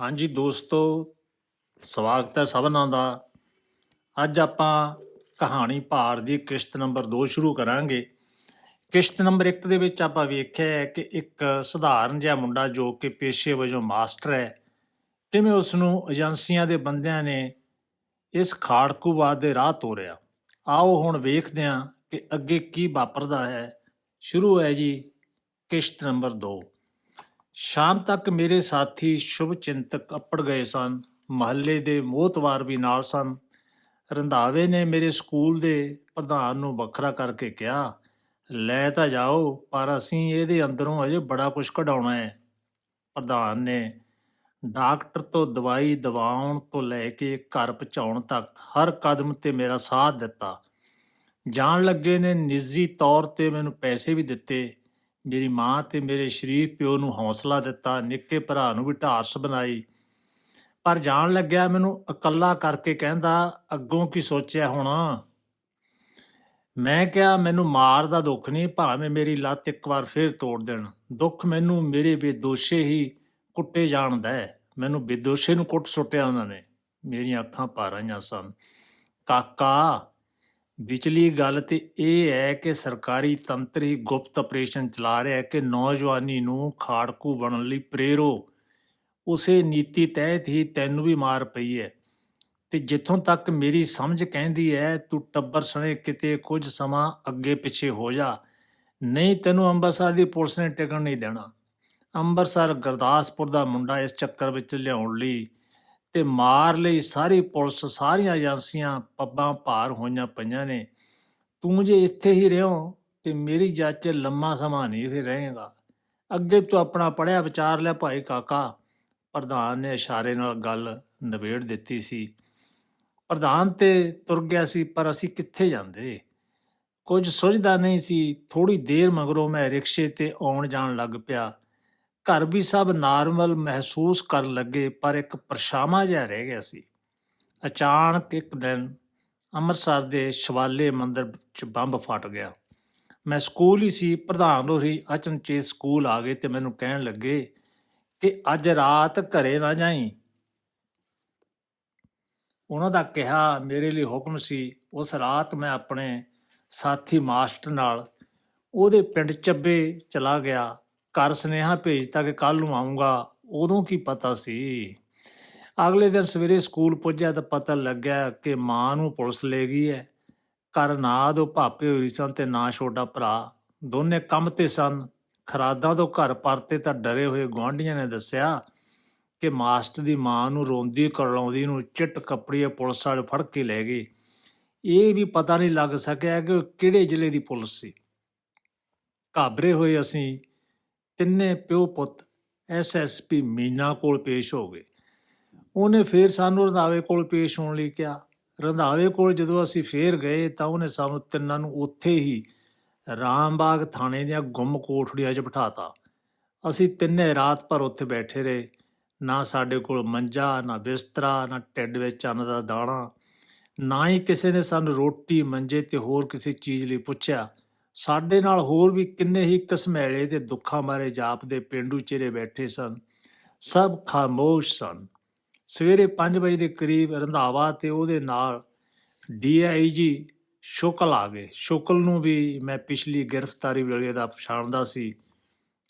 ਹਾਂਜੀ ਦੋਸਤੋ, ਸਵਾਗਤ ਹੈ ਸਭਨਾਂ ਦਾ। ਅੱਜ ਆਪਾਂ ਕਹਾਣੀ ਭਾਰ ਦੀ ਕਿਸ਼ਤ ਨੰਬਰ 2 ਸ਼ੁਰੂ ਕਰਾਂਗੇ। ਕਿਸ਼ਤ ਨੰਬਰ 1 ਦੇ ਵਿੱਚ ਆਪਾਂ ਵੇਖਿਆ ਹੈ ਕਿ ਇੱਕ ਸਧਾਰਨ ਜਿਹਾ ਮੁੰਡਾ ਜੋ ਕਿ ਪੇਸ਼ੇ ਵਜੋਂ ਮਾਸਟਰ ਹੈ ਕਿਵੇਂ ਉਸ ਨੂੰ ਏਜੰਸੀਆਂ ਦੇ ਬੰਦਿਆਂ ਨੇ ਇਸ ਖਾੜਕੂਵਾਦ ਦੇ ਰਾਹ ਤੋਰਿਆ। ਆਓ ਹੁਣ ਵੇਖਦੇ ਹਾਂ ਕਿ ਅੱਗੇ ਕੀ ਵਾਪਰਦਾ ਹੈ। ਸ਼ੁਰੂ ਹੈ ਜੀ ਕਿਸ਼ਤ ਨੰਬਰ 2 ਸ਼ਾਮ ਤੱਕ ਮੇਰੇ ਸਾਥੀ ਸ਼ੁਭ ਚਿੰਤਕ ਅੱਪੜ ਗਏ ਸਨ। ਮਹੱਲੇ ਦੇ ਮੋਤਵਾਰ ਵੀ ਨਾਲ ਸਨ। ਰੰਧਾਵੇ ਨੇ ਮੇਰੇ ਸਕੂਲ ਦੇ ਪ੍ਰਧਾਨ ਨੂੰ ਵੱਖਰਾ ਕਰਕੇ ਕਿਹਾ, ਲੈ ਤਾਂ ਜਾਓ, ਪਰ ਅਸੀਂ ਇਹਦੇ ਅੰਦਰੋਂ ਅਜੇ ਬੜਾ ਕੁਝ ਕਢਾਉਣਾ ਹੈ। ਪ੍ਰਧਾਨ ਨੇ ਡਾਕਟਰ ਤੋਂ ਦਵਾਈ ਦਵਾਉਣ ਤੋਂ ਲੈ ਕੇ ਘਰ ਪਹੁੰਚਾਉਣ ਤੱਕ ਹਰ ਕਦਮ ਤੇ ਮੇਰਾ ਸਾਥ ਦਿੱਤਾ। ਜਾਣ ਲੱਗੇ ਨੇ ਨਿੱਜੀ ਤੌਰ ਤੇ ਮੈਨੂੰ ਪੈਸੇ ਵੀ ਦਿੱਤੇ। ਮੇਰੀ ਮਾਂ ਤੇ ਮੇਰੇ ਸ਼ਰੀਫ ਪਿਓ ਨੂੰ ਹੌਸਲਾ ਦਿੱਤਾ, ਨਿੱਕੇ ਭਰਾ ਨੂੰ ਵੀ ਢਾਰਸ ਬਣਾਈ। ਪਰ ਜਾਣ ਲੱਗਿਆ ਮੈਨੂੰ ਇਕੱਲਾ ਕਰਕੇ ਕਹਿੰਦਾ, ਅੱਗੋਂ ਕੀ ਸੋਚਿਆ ਹੋਣਾ? ਮੈਂ ਕਿਹਾ, ਮੈਨੂੰ ਮਾਰ ਦਾ ਦੁੱਖ ਨਹੀਂ, ਭਾਵੇਂ ਮੇਰੀ ਲੱਤ ਇੱਕ ਵਾਰ ਫੇਰ ਤੋੜ ਦੇਣ। ਦੁੱਖ ਮੈਨੂੰ ਮੇਰੇ ਬੇਦੋਸ਼ੇ ਹੀ ਕੁੱਟੇ ਜਾਣਦਾ ਹੈ। ਮੈਨੂੰ ਬੇਦੋਸ਼ੇ ਨੂੰ ਕੁੱਟ ਸੁੱਟਿਆ ਉਹਨਾਂ ਨੇ। ਮੇਰੀਆਂ ਅੱਖਾਂ ਭਰ ਆਈਆਂ ਸਨ। ਕਾਕਾ ਵਿਚਲੀ ਗੱਲ ਤੇ ਇਹ ਹੈ ਕਿ ਸਰਕਾਰੀ ਤੰਤਰ ਹੀ ਗੁਪਤ ਆਪਰੇਸ਼ਨ ਚਲਾ ਰਿਹਾ ਹੈ ਕਿ ਨੌਜਵਾਨੀ ਨੂੰ ਖਾੜਕੂ ਬਣਨ ਲਈ ਪ੍ਰੇਰੋ। ਉਸੇ ਨੀਤੀ ਤਹਿਤ ਹੀ ਤੈਨੂੰ ਵੀ ਮਾਰ ਪਈ ਹੈ। ਤੇ ਜਿੱਥੋਂ ਤੱਕ ਮੇਰੀ ਸਮਝ ਕਹਿੰਦੀ ਹੈ, ਤੂੰ ਟੱਬਰ ਸਣੇ ਕਿਤੇ ਕੁਝ ਸਮਾਂ ਅੱਗੇ ਪਿੱਛੇ ਹੋ ਜਾ। ਨਹੀਂ ਤੈਨੂੰ ਅੰਮ੍ਰਿਤਸਰ ਦੀ ਪੁਲਿਸ ਨੇ ਟਿਕਣ ਨਹੀਂ ਦੇਣਾ। ਅੰਮ੍ਰਿਤਸਰ ਗੁਰਦਾਸਪੁਰ ਦਾ ਮੁੰਡਾ ਇਸ ਚੱਕਰ ਵਿੱਚ ਲਿਆਉਣ ਲਈ ਤੇ ਮਾਰ ਲਈ ਸਾਰੀ ਪੁਲਿਸ, ਸਾਰੀਆਂ ਏਜੰਸੀਆਂ ਪੱਬਾਂ ਭਾਰ ਹੋਈਆਂ ਪਈਆਂ ਨੇ। ਤੂੰ ਜੇ ਇੱਥੇ ਹੀ ਰਹੋ ਤੇ ਮੇਰੀ ਜੱਜ 'ਚ ਲੰਮਾ ਸਮਾਂ ਨਹੀਂ ਫਿਰ ਰਹੇਗਾ। ਅੱਗੇ ਤੂੰ ਆਪਣਾ ਪੜਿਆ ਵਿਚਾਰ ਲੈ ਭਾਈ ਕਾਕਾ। ਪ੍ਰਧਾਨ ਨੇ ਇਸ਼ਾਰੇ ਨਾਲ ਗੱਲ ਨਿਬੇੜ ਦਿੱਤੀ ਸੀ। ਪ੍ਰਧਾਨ ਤੇ ਤੁਰ ਗਿਆ ਸੀ, ਪਰ ਅਸੀਂ ਕਿੱਥੇ ਜਾਂਦੇ? ਕੁਝ ਸੁਝਦਾ ਨਹੀਂ ਸੀ। ਥੋੜੀ ਦੇਰ ਮਗਰੋਂ ਮੈਂ ਰਿਕਸ਼ੇ ਤੇ ਆਉਣ ਜਾਣ ਲੱਗ ਪਿਆ। ਘਰ ਵੀ ਸਭ ਨਾਰਮਲ ਮਹਿਸੂਸ ਕਰਨ ਲੱਗੇ, ਪਰ ਇੱਕ ਪਰਛਾਵਾਂ ਜਿਹਾ ਰਹਿ ਗਿਆ ਸੀ। ਅਚਾਨਕ ਇੱਕ ਦਿਨ ਅੰਮ੍ਰਿਤਸਰ ਦੇ ਸ਼ਿਵਾਲੇ ਮੰਦਿਰ 'ਚ ਬੰਬ ਫਟ ਗਿਆ। ਮੈਂ ਸਕੂਲ ਹੀ ਸੀ, ਪ੍ਰਧਾਨ ਹੋਰੀ ਅਚਨਚੇਤ ਸਕੂਲ ਆ ਗਏ ਤੇ ਮੈਨੂੰ ਕਹਿਣ ਲੱਗੇ ਕਿ ਅੱਜ ਰਾਤ ਘਰੇ ਨਾ ਜਾਈਂ। ਉਹਨਾਂ ਦਾ ਕਿਹਾ, ਮੇਰੇ ਲਈ ਹੁਕਮ ਸੀ, ਉਸ ਰਾਤ ਮੈਂ ਆਪਣੇ ਸਾਥੀ ਮਾਸਟਰ ਨਾਲ ਉਹਦੇ ਪਿੰਡ ਚੱਬੇ ਚਲਾ ਗਿਆ ਘਰ ਸੁਨੇਹਾ ਭੇਜਤਾ ਕਿ ਕੱਲ ਨੂੰ ਆਉਂਗਾ ਉਦੋਂ ਕੀ ਪਤਾ ਸੀ? ਅਗਲੇ ਦਿਨ ਸਵੇਰੇ ਸਕੂਲ ਪੁੱਜਿਆ ਤਾਂ ਪਤਾ ਲੱਗਿਆ ਕਿ ਮਾਂ ਨੂੰ ਪੁਲਿਸ ਲੈ ਗਈ ਹੈ। ਘਰ ਨਾ ਦੋ ਭਾਪੇ ਹੋਈ ਸਨ ਤੇ ਨਾ ਛੋਟਾ ਭਰਾ। ਦੋਨੇ ਕੰਮ ਤੇ ਸਨ। ਖਰਾਦਾਂ ਤੋਂ ਘਰ ਪਰਤੇ ਤਾਂ ਡਰੇ ਹੋਏ ਗੁਆਂਢੀਆਂ ਨੇ ਦੱਸਿਆ ਕਿ ਮਾਸਟਰ ਦੀ ਮਾਂ ਨੂੰ ਰੋਂਦੀ ਕਰਲਾਉਂਦੀ ਨੂੰ ਚਿੱਟ ਕੱਪੜੀਏ ਪੁਲਿਸ ਵਾਲੇ ਫੜ ਕੇ ਲੈ ਗਏ। ਇਹ ਵੀ ਪਤਾ ਨਹੀਂ ਲੱਗ ਸਕਿਆ ਕਿ ਉਹ ਕਿਹੜੇ ਜ਼ਿਲ੍ਹੇ ਦੀ ਪੁਲਿਸ ਸੀ। ਘਾਬਰੇ ਹੋਏ ਅਸੀਂ ਤਿੰਨੇ ਪਿਓ ਪੁੱਤ ਐਸਐਸਪੀ ਮੀਨਾ ਕੋਲ ਪੇਸ਼ ਹੋ ਗਏ। ਉਹਨੇ ਫੇਰ ਸਾਨੂੰ ਰੰਧਾਵੇ ਕੋਲ ਪੇਸ਼ ਹੋਣ ਲਈ ਕਿਹਾ। ਰੰਧਾਵੇ ਕੋਲ ਜਦੋਂ ਅਸੀਂ ਫੇਰ ਗਏ ਤਾਂ ਉਹਨੇ ਸਾਨੂੰ ਤਿੰਨਾਂ ਨੂੰ ਉੱਥੇ ਹੀ ਰਾਮਬਾਗ ਥਾਣੇ ਦੀਆਂ ਗੁੰਮ ਕੋਠੜੀਆਂ 'ਚ ਬਿਠਾਤਾ। ਅਸੀਂ ਤਿੰਨੇ ਰਾਤ ਭਰ ਉੱਥੇ ਬੈਠੇ ਰਹੇ। ਨਾ ਸਾਡੇ ਕੋਲ ਮੰਜਾ, ਨਾ ਬਿਸਤਰਾ, ਨਾ ਢਿੱਡ ਵਿੱਚ ਅੰਨ ਦਾ ਦਾਣਾ, ਨਾ ਹੀ ਕਿਸੇ ਨੇ ਸਾਨੂੰ ਰੋਟੀ, ਮੰਜੇ ਤੇ ਹੋਰ ਕਿਸੇ ਚੀਜ਼ ਲਈ ਪੁੱਛਿਆ। ਸਾਡੇ ਨਾਲ ਹੋਰ ਵੀ ਕਿੰਨੇ ਹੀ ਕਸਮੈਲੇ ਤੇ ਦੁੱਖਾਂ ਮਾਰੇ ਜਾਪ ਦੇ ਪਿੰਡੂ ਚਿਹਰੇ ਬੈਠੇ ਸਨ। ਸਭ ਖਾਮੋਸ਼ ਸਨ। ਸਵੇਰੇ 5 ਵਜੇ ਦੇ ਕਰੀਬ ਰੰਧਾਵਾ ਤੇ ਉਹਦੇ ਨਾਲ ਡੀਆਈਜੀ ਸ਼ੁਕਲ ਆ ਗਏ। ਸ਼ੁਕਲ ਨੂੰ ਵੀ ਮੈਂ ਪਿਛਲੀ ਗ੍ਰਿਫਤਾਰੀ ਵੇਲੇ ਦਾ ਪਛਾਣਦਾ ਸੀ।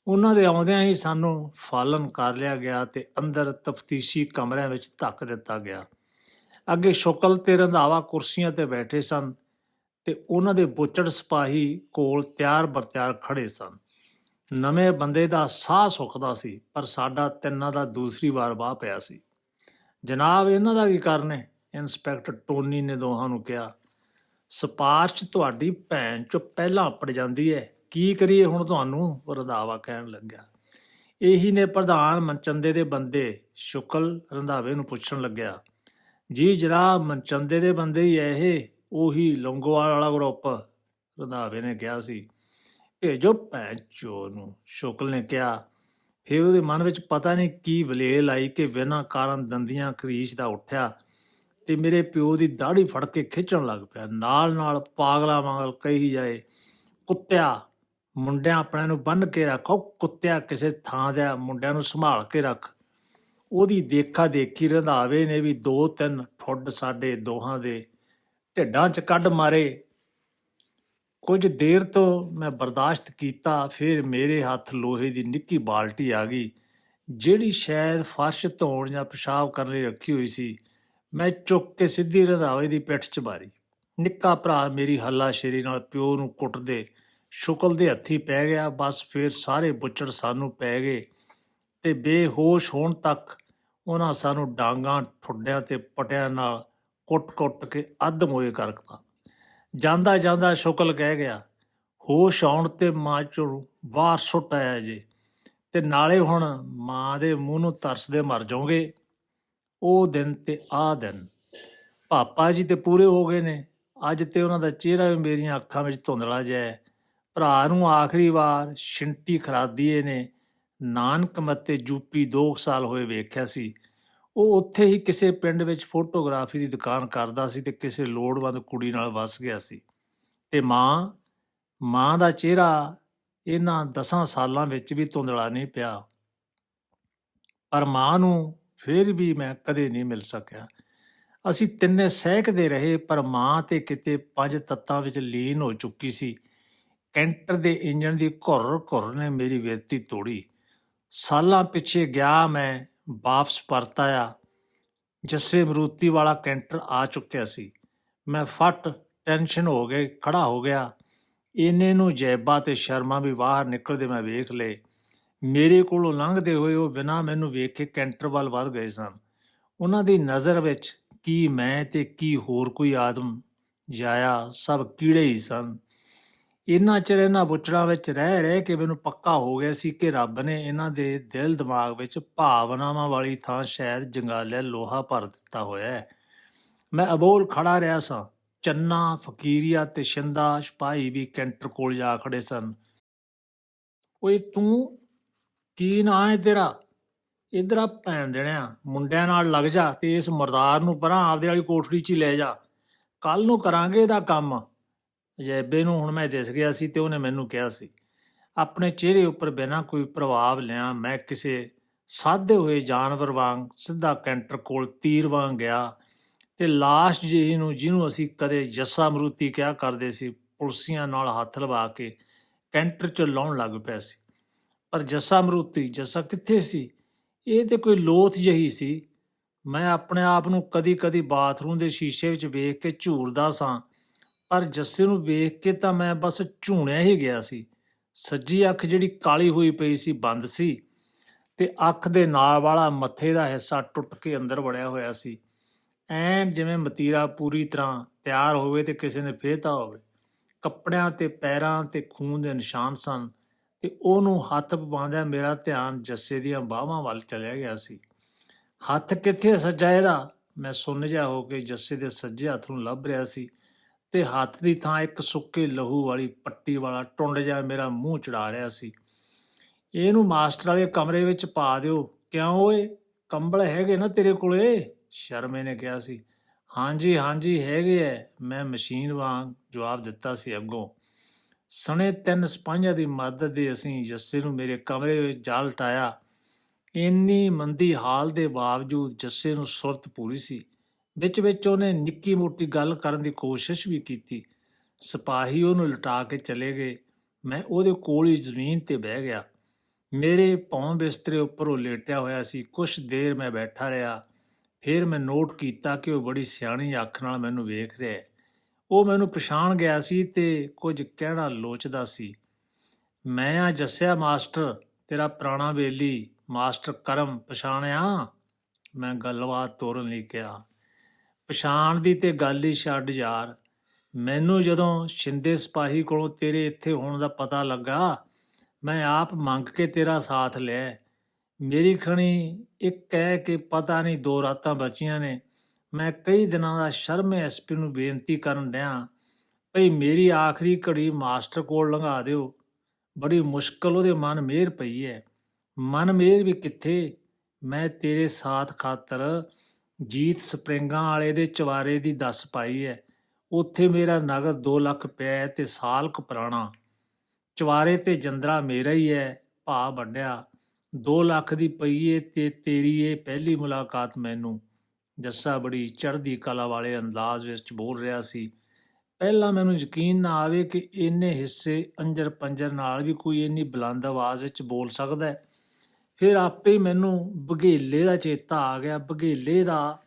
ਉਹਨਾਂ ਦੇ ਆਉਂਦਿਆਂ ਹੀ ਸਾਨੂੰ ਫਾਲਨ ਕਰ ਲਿਆ ਗਿਆ ਤੇ ਅੰਦਰ ਤਫਤੀਸ਼ੀ ਕਮਰਿਆਂ ਵਿੱਚ ਧੱਕ ਦਿੱਤਾ ਗਿਆ। ਅੱਗੇ ਸ਼ੁਕਲ ਤੇ ਰੰਧਾਵਾ ਕੁਰਸੀਆਂ ਤੇ ਬੈਠੇ ਸਨ। ਤੇ ਉਹਨਾਂ ਦੇ ਬੋਚੜ ਸਿਪਾਹੀ ਕੋਲ ਤਿਆਰ ਬਰਤਿਆਰ ਖੜੇ ਸਨ। ਨਵੇਂ ਬੰਦੇ ਦਾ ਸਾਹ ਸੁੱਕਦਾ ਸੀ, ਪਰ ਸਾਡਾ ਤਿੰਨਾਂ ਦਾ ਦੂਸਰੀ ਵਾਰ ਵਾਹ ਪਿਆ ਸੀ। ਜਨਾਬ, ਇਹਨਾਂ ਦਾ ਕੀ ਕਾਰਨ ਹੈ? ਇੰਸਪੈਕਟਰ ਟੋਨੀ ਨੇ ਦੋਹਾਂ ਨੂੰ ਕਿਹਾ, ਸਪਾਰਸ਼ ਤੁਹਾਡੀ ਭੈਣ ਚੋਂ ਪਹਿਲਾਂ ਅਪੜ ਜਾਂਦੀ ਹੈ। ਕੀ ਕਰੀਏ ਹੁਣ ਤੁਹਾਨੂੰ? ਰੰਧਾਵਾ ਕਹਿਣ ਲੱਗਿਆ। ਇਹੀ ਨੇ ਪ੍ਰਧਾਨ ਮਨਚੰਦੇ ਦੇ ਬੰਦੇ ਸ਼ੁਕਲ ਰੰਧਾਵੇ ਨੂੰ ਪੁੱਛਣ ਲੱਗਿਆ, ਜੀ ਜਨਾਬ, ਮਨਚੰਦੇ ਦੇ ਬੰਦੇ ਹੀ ਇਹ। ਉਹੀ ਲੰਗੋਵਾਲ ਵਾਲਾ ਗਰੁੱਪ ਰੰਧਾਵੇ ਨੇ ਕਿਹਾ ਸੀ। ਭੇਜੋ ਭੈਣ ਚੋ ਨੂੰ, ਸ਼ੁਕਲ ਨੇ ਕਿਹਾ। ਫਿਰ ਉਹਦੇ ਮਨ ਵਿੱਚ ਪਤਾ ਨਹੀਂ ਕੀ ਵਲੇਲ ਆਈ ਕਿ ਬਿਨਾਂ ਕਾਰਨ ਦੰਦੀਆਂ ਖਰੀਸ਼ ਦਾ ਉੱਠਿਆ ਤੇ ਮੇਰੇ ਪਿਓ ਦੀ ਦਾੜੀ ਫੜ ਕੇ ਖਿੱਚਣ ਲੱਗ ਪਿਆ। ਨਾਲ ਨਾਲ ਪਾਗਲਾ ਵਾਂਗ ਕਹੀ ਜਾਏ, ਕੁੱਤਿਆ, ਮੁੰਡਿਆਂ ਆਪਣਿਆਂ ਨੂੰ ਬੰਨ ਕੇ ਰੱਖੋ। ਕੁੱਤਿਆ ਕਿਸੇ ਥਾਂ ਦੇ ਮੁੰਡਿਆਂ ਨੂੰ ਸੰਭਾਲ ਕੇ ਰੱਖ। ਉਹਦੀ ਦੇਖਾ ਦੇਖੀ ਰੰਧਾਵੇ ਨੇ ਵੀ ਦੋ ਤਿੰਨ ਠੁੱਡ ਸਾਡੇ ਦੋਹਾਂ ਦੇ ਢਿੱਡਾਂ 'ਚ ਕੱਢ ਮਾਰੇ। ਕੁਝ ਦੇਰ ਤੋਂ ਮੈਂ ਬਰਦਾਸ਼ਤ ਕੀਤਾ, ਫਿਰ ਮੇਰੇ ਹੱਥ ਲੋਹੇ ਦੀ ਨਿੱਕੀ ਬਾਲਟੀ ਆ ਗਈ, ਜਿਹੜੀ ਸ਼ਾਇਦ ਫਰਸ਼ ਧੋਣ ਜਾਂ ਪਿਸ਼ਾਬ ਕਰਨ ਲਈ ਰੱਖੀ ਹੋਈ ਸੀ। ਮੈਂ ਚੁੱਕ ਕੇ ਸਿੱਧੀ ਰੰਧਾਵੇ ਦੀ ਪਿੱਠ 'ਚ ਮਾਰੀ। ਨਿੱਕਾ ਭਰਾ ਮੇਰੀ ਹੱਲਾਸ਼ੇਰੀ ਨਾਲ ਪਿਓ ਨੂੰ ਕੁੱਟਦੇ ਸ਼ੁਕਲ ਦੇ ਹੱਥੀ ਪੈ ਗਿਆ, ਬਸ ਫਿਰ ਸਾਰੇ ਬੁੱਚੜ ਸਾਨੂੰ ਪੈ ਗਏ ਤੇ ਬੇਹੋਸ਼ ਹੋਣ ਤੱਕ ਉਹਨਾਂ ਸਾਨੂੰ ਡਾਂਗਾਂ, ਠੁੱਡਿਆਂ ਤੇ ਪਟਿਆਂ ਨਾਲ ਕੁੱਟ-ਕੁੱਟ ਕੇ ਅੱਧ ਮੋਏ ਕਰਤਾ। ਜਾਂਦਾ ਜਾਂਦਾ ਸ਼ੁਕਲ ਕਹਿ ਗਿਆ, ਹੋਸ਼ ਆਉਣ ਤੇ ਮਾਂ ਚੋਂ ਬਾਹਰ ਸੁੱਟ ਆਇਆ ਜੀ, ਤੇ ਨਾਲੇ ਹੁਣ ਮਾਂ ਦੇ ਮੂੰਹ ਨੂੰ ਤਰਸਦੇ ਮਰ ਜਾਓਗੇ। ਉਹ ਦਿਨ ਤੇ ਆਹ ਦਿਨ। ਪਾਪਾ ਜੀ ਤੇ ਪੂਰੇ ਹੋ ਗਏ ਨੇ। ਅੱਜ ਤੇ ਉਹਨਾਂ ਦਾ ਚਿਹਰਾ ਵੀ ਮੇਰੀਆਂ ਅੱਖਾਂ ਵਿੱਚ ਧੁੰਦਲਾ ਜਿਹਾ ਭਰਾ ਨੂੰ ਆਖਰੀ ਵਾਰ ਛਿੰਟੀ ਖਰਾਦੀਏ ਨੇ। ਨਾਨਕ ਮੱਤੇ ਯੂਪੀ 2 ਸਾਲ ਹੋਏ ਵੇਖਿਆ ਸੀ। ਉਹ ਉੱਥੇ ਹੀ ਕਿਸੇ ਪਿੰਡ ਵਿੱਚ ਫੋਟੋਗ੍ਰਾਫੀ ਦੀ ਦੁਕਾਨ ਕਰਦਾ ਸੀ ਤੇ ਕਿਸੇ ਲੋੜਵੰਦ ਕੁੜੀ ਨਾਲ ਵਸ ਗਿਆ ਸੀ। ਤੇ ਮਾਂ ਮਾਂ ਦਾ ਚਿਹਰਾ ਇਹਨਾਂ 10 ਸਾਲਾਂ ਵਿੱਚ ਵੀ ਧੁੰਦਲਾ ਨਹੀਂ ਪਿਆ। ਪਰ ਮਾਂ ਨੂੰ ਫਿਰ ਵੀ ਮੈਂ ਕਦੇ ਨਹੀਂ ਮਿਲ ਸਕਿਆ। ਅਸੀਂ ਤਿੰਨੇ ਸਹਿਕਦੇ ਰਹੇ, ਪਰ ਮਾਂ ਤੇ ਕਿਤੇ ਪੰਜ ਤੱਤਾਂ ਵਿੱਚ ਲੀਨ ਹੋ ਚੁੱਕੀ ਸੀ। ਕੈਂਟਰ ਦੇ ਇੰਜਣ ਦੀ ਘੁਰ ਘੁਰ ਨੇ ਮੇਰੀ ਵਿਰਤੀ ਤੋੜੀ। ਸਾਲਾਂ ਪਿੱਛੇ ਗਿਆ ਮੈਂ ਵਾਪਸ ਪਰਤ ਆਇਆ ਜੱਸੇ ਮਰੂਤੀ ਵਾਲਾ ਕੈਂਟਰ ਆ ਚੁੱਕਿਆ ਸੀ। ਮੈਂ ਫਟ ਟੈਨਸ਼ਨ ਹੋ ਗਏ ਖੜਾ ਹੋ ਗਿਆ। ਇੰਨੇ ਨੂੰ ਜੈਬਾ ਤੇ ਸ਼ਰਮਾ ਵੀ ਬਾਹਰ ਨਿਕਲਦੇ ਮੈਂ ਵੇਖ ਲਏ। ਮੇਰੇ ਕੋਲੋਂ ਲੰਘਦੇ ਹੋਏ ਉਹ ਬਿਨਾਂ ਮੈਨੂੰ ਵੇਖ ਕੇ ਕੈਂਟਰ ਵੱਲ ਵੱਧ ਗਏ ਸਨ। ਉਹਨਾਂ ਦੀ ਨਜ਼ਰ ਵਿੱਚ ਕੀ ਮੈਂ ਤੇ ਕੀ ਹੋਰ ਕੋਈ ਆਦਮ ਜਾਇਆ, ਸਭ ਕੀੜੇ ਹੀ ਸਨ। ਇਹਨਾਂ ਚਿਰ ਇਹਨਾਂ ਬੁੱਚੜਾਂ ਵਿੱਚ ਰਹਿ ਰਹਿ ਕੇ ਮੈਨੂੰ ਪੱਕਾ ਹੋ ਗਿਆ ਸੀ ਕਿ ਰੱਬ ਨੇ ਇਹਨਾਂ ਦੇ ਦਿਲ ਦਿਮਾਗ ਵਿੱਚ ਭਾਵਨਾਵਾਂ ਵਾਲੀ ਥਾਂ ਸ਼ਾਇਦ ਜੰਗਾਲਿਆ ਲੋਹਾ ਭਰ ਦਿੱਤਾ ਹੋਇਆ ਹੈ। ਮੈਂ ਅਬੋਲ ਖੜਾ ਰਿਹਾ ਸਾਂ। ਚੰਨਾ, ਫਕੀਰੀਆ ਤੇ ਸ਼ਿੰਦਾ ਸਿਪਾਹੀ ਵੀ ਕੈਂਟਰ ਕੋਲ ਜਾ ਖੜੇ ਸਨ। ਓਏ ਤੂੰ ਕੀ ਨਾਂ ਹੈ ਤੇਰਾ? ਇਧਰ ਆ ਭੈਣ ਦੇਣਿਆ, ਮੁੰਡਿਆਂ ਨਾਲ ਲੱਗ ਜਾ ਤੇ ਇਸ ਮਰਦਾਰ ਨੂੰ ਪਰਾਂ ਆਪਦੇ ਵਾਲੀ ਕੋਠੜੀ 'ਚ ਹੀ ਲੈ ਜਾ। ਕੱਲ ਨੂੰ ਕਰਾਂਗੇ ਇਹਦਾ ਕੰਮ। ਅਜੈਬੇ ਨੂੰ ਹੁਣ ਮੈਂ ਦਿਸ ਗਿਆ ਸੀ ਤੇ ਉਹਨੇ ਮੈਨੂੰ ਕਿਹਾ ਸੀ, ਆਪਣੇ ਚਿਹਰੇ ਉੱਪਰ ਬਿਨਾਂ ਕੋਈ ਪ੍ਰਭਾਵ ਲਿਆ, ਮੈਂ ਕਿਸੇ ਸਾਧੇ ਹੋਏ ਜਾਨਵਰ ਵਾਂਗ, ਸਿੱਧਾ ਕੈਂਟਰ ਕੋਲ ਤੀਰ ਵਾਂਗ ਗਿਆ ਤੇ ਲਾਸ਼ ਜਿਹੀ ਨੂੰ, ਜਿਹਨੂੰ ਅਸੀਂ ਕਦੇ ਜੱਸਾ ਮਰੂਤੀ ਕਿਹਾ ਕਰਦੇ ਸੀ, ਪੁਲਸੀਆਂ ਨਾਲ ਹੱਥ ਲਵਾ ਕੇ ਕੈਂਟਰ 'ਚ ਲਾਉਣ ਲੱਗ ਪਿਆ ਸੀ। ਪਰ ਜੱਸਾ ਮਰੂਤੀ, ਜੱਸਾ ਕਿੱਥੇ ਸੀ? ਇਹ ਤੇ ਕੋਈ ਲੋਥ ਜਹੀ ਸੀ। ਮੈਂ ਆਪਣੇ ਆਪ ਨੂੰ ਕਦੀ-ਕਦੀ ਬਾਥਰੂਮ ਦੇ ਸ਼ੀਸ਼ੇ ਵਿੱਚ ਵੇਖ ਕੇ ਝੂਰਦਾ ਸਾਂ ਪਰ ਜੱਸੇ ਨੂੰ ਵੇਖ ਕੇ ਤਾਂ ਮੈਂ ਬਸ ਝੂਣਿਆ ਹੀ ਗਿਆ ਸੀ। ਸੱਜੀ ਅੱਖ ਜਿਹੜੀ ਕਾਲੀ ਹੋਈ ਪਈ ਸੀ ਬੰਦ ਸੀ ਤੇ ਅੱਖ ਦੇ ਨਾਲ ਵਾਲਾ ਮੱਥੇ ਦਾ ਹਿੱਸਾ ਟੁੱਟ ਕੇ ਅੰਦਰ ਵੜਿਆ ਹੋਇਆ ਸੀ। ਐਨ ਜਿਵੇਂ ਮਤੀਰਾ ਪੂਰੀ ਤਰ੍ਹਾਂ ਤਿਆਰ ਹੋਵੇ ਤੇ ਕਿਸੇ ਨੇ ਫੇਹਤਾ ਹੋਵੇ। ਕੱਪੜਿਆਂ ਤੇ ਪੈਰਾਂ ਤੇ ਖੂਨ ਦੇ ਨਿਸ਼ਾਨ ਸਨ ਤੇ ਉਹਨੂੰ ਹੱਥ ਪਵਾਉਂਦਿਆਂ ਮੇਰਾ ਧਿਆਨ ਜੱਸੇ ਦੀਆਂ ਬਾਹਾਂ ਵੱਲ ਚਲਿਆ ਗਿਆ ਸੀ। ਹੱਥ ਕਿੱਥੇ ਸੱਜਾ ਇਹਦਾ? ਮੈਂ ਸੁੰਨ ਜਿਹਾ ਹੋ ਕੇ ਜੱਸੇ ਦੇ ਸੱਜੇ ਹੱਥ ਨੂੰ ਲੱਭ ਰਿਹਾ ਸੀ। ਤੇ ਹੱਥ ਦੀ ਥਾਂ ਇੱਕ ਸੁੱਕੇ ਲਹੂ ਵਾਲੀ ਪੱਟੀ ਵਾਲਾ ਟੁੰਡ ਜਿਹਾ ਮੇਰਾ ਮੂੰਹ ਚੜਾ ਰਿਹਾ ਸੀ। ਇਹਨੂੰ ਮਾਸਟਰ ਵਾਲੇ ਕਮਰੇ ਵਿੱਚ ਪਾ ਦਿਓ। ਕਿਉਂ ਓਏ? ਕੰਬਲ ਹੈਗੇ ਨਾ ਤੇਰੇ ਕੋਲੇ? ਸ਼ਰਮੇ ਨੇ ਕਿਹਾ ਸੀ। ਹਾਂਜੀ ਹਾਂਜੀ, ਹੈਗੇ ਐ। ਮੈਂ ਮਸ਼ੀਨ ਵਾਂਗ ਜਵਾਬ ਦਿੱਤਾ ਸੀ ਅੱਗੋਂ। ਸਣੇ ਤਿੰਨ ਸਿਪਾਹੀਆਂ ਦੀ ਮਦਦ ਦੇ ਅਸੀਂ ਜੱਸੇ ਨੂੰ ਮੇਰੇ ਕਮਰੇ ਵਿੱਚ ਜਾ ਲਟਾਇਆ ਇੰਨੀ ਮੰਦੀ ਹਾਲ ਦੇ ਬਾਵਜੂਦ ਜੱਸੇ ਨੂੰ ਸੁਰਤ ਪੂਰੀ ਸੀ। ਵਿੱਚ ਵਿੱਚ ਉਹਨੇ ਨਿੱਕੀ ਮੋਟੀ ਗੱਲ ਕਰਨ ਦੀ ਕੋਸ਼ਿਸ਼ ਵੀ ਕੀਤੀ। ਸਿਪਾਹੀ ਉਹਨੂੰ ਲਟਾ ਕੇ ਚਲੇ ਗਏ। ਮੈਂ ਉਹਦੇ ਕੋਲ ਹੀ ਜ਼ਮੀਨ ਤੇ ਬਹਿ ਗਿਆ। ਮੇਰੇ ਭੌਂ ਬਿਸਤਰੇ ਉੱਪਰ ਉਹ ਲੇਟਿਆ ਹੋਇਆ ਸੀ। ਕੁਛ ਦੇਰ ਮੈਂ ਬੈਠਾ ਰਿਹਾ। ਫਿਰ ਮੈਂ ਨੋਟ ਕੀਤਾ ਕਿ ਉਹ ਬੜੀ ਸਿਆਣੀ ਅੱਖ ਨਾਲ ਮੈਨੂੰ ਵੇਖ ਰਿਹਾ ਹੈ। ਉਹ ਮੈਨੂੰ ਪਛਾਣ ਗਿਆ ਸੀ ਤੇ ਕੁਝ ਕਹਿਣਾ ਲੋਚਦਾ ਸੀ। ਮੈਂ ਆ ਜੱਸਿਆ, ਮਾਸਟਰ, ਤੇਰਾ ਪੁਰਾਣਾ ਬੇਲੀ, ਮਾਸਟਰ ਕਰਮ ਪਛਾਣਿਆ? ਮੈਂ ਗੱਲਬਾਤ ਤੋਰਨ ਲਈ ਕਿਹਾ। ਪਛਾਣ ਦੀ ਤੇ ਗੱਲ ਹੀ ਛੱਡ ਯਾਰ। ਮੈਨੂੰ ਜਦੋਂ ਸ਼ਿੰਦੇ ਸਿਪਾਹੀ ਕੋਲੋਂ ਤੇਰੇ ਇੱਥੇ ਹੋਣ ਦਾ ਪਤਾ ਲੱਗਾ, ਮੈਂ ਆਪ ਮੰਗ ਕੇ ਤੇਰਾ ਸਾਥ ਲਿਆ। ਮੇਰੀ ਖਣੀ ਇੱਕ ਕਹਿ ਕੇ ਪਤਾ ਨਹੀਂ ਦੋ ਰਾਤਾਂ ਬਚੀਆਂ ਨੇ। ਮੈਂ ਕਈ ਦਿਨਾਂ ਦਾ ਸ਼ਰਮ ਐਸਪੀ ਨੂੰ ਬੇਨਤੀ ਕਰਨ ਡਿਆ। ਭਈ ਮੇਰੀ ਆਖਰੀ ਘੜੀ ਮਾਸਟਰ ਕੋਲ ਲੰਘਾ ਦਿਓ। ਬੜੀ ਮੁਸ਼ਕਲ ਉਹਦੇ ਮਨ ਮਿਹਰ ਪਈ ਹੈ ਮਨ ਮਿਹਰ ਵੀ ਕਿੱਥੇ? ਮੈਂ ਤੇਰੇ ਸਾਥ ਖਾਤਰ ਜੀਤ ਸਪਰਿੰਗਾਂ ਵਾਲੇ ਦੇ ਚਵਾਰੇ ਦੀ ਦੱਸ ਪਾਈ ਹੈ ਉੱਥੇ ਮੇਰਾ ਨਗਦ 2 ਲੱਖ ਪਿਆ ਹੈ ਤੇ ਸਾਲ ਕੁ ਪੁਰਾਣਾ। ਚਵਾਰੇ ਤੇ ਜੰਦਰਾ ਮੇਰਾ ਹੀ ਹੈ ਭਾ ਵੱਡਿਆ। 2 ਲੱਖ ਦੀ ਪਈਏ ਤੇ ਤੇਰੀ ਇਹ ਪਹਿਲੀ ਮੁਲਾਕਾਤ ਮੈਨੂੰ। ਜੱਸਾ ਬੜੀ ਚੜ੍ਹਦੀ ਕਲਾ ਵਾਲੇ ਅੰਦਾਜ਼ ਵਿੱਚ ਬੋਲ ਰਿਹਾ ਸੀ। ਪਹਿਲਾਂ ਮੈਨੂੰ ਯਕੀਨ ਨਾ ਆਵੇ ਕਿ ਇੰਨੇ ਹਿੱਸੇ ਅੰਜਰ ਪੰਜਰ ਨਾਲ ਵੀ ਕੋਈ ਇੰਨੀ ਬੁਲੰਦ ਆਵਾਜ਼ ਵਿੱਚ ਬੋਲ ਸਕਦਾ ਹੈ ਫਿਰ ਆਪੇ ਮੈਨੂੰ ਬਘੇਲੇ ਦਾ ਚੇਤਾ ਆ ਗਿਆ। ਬਘੇਲੇ ਦਾ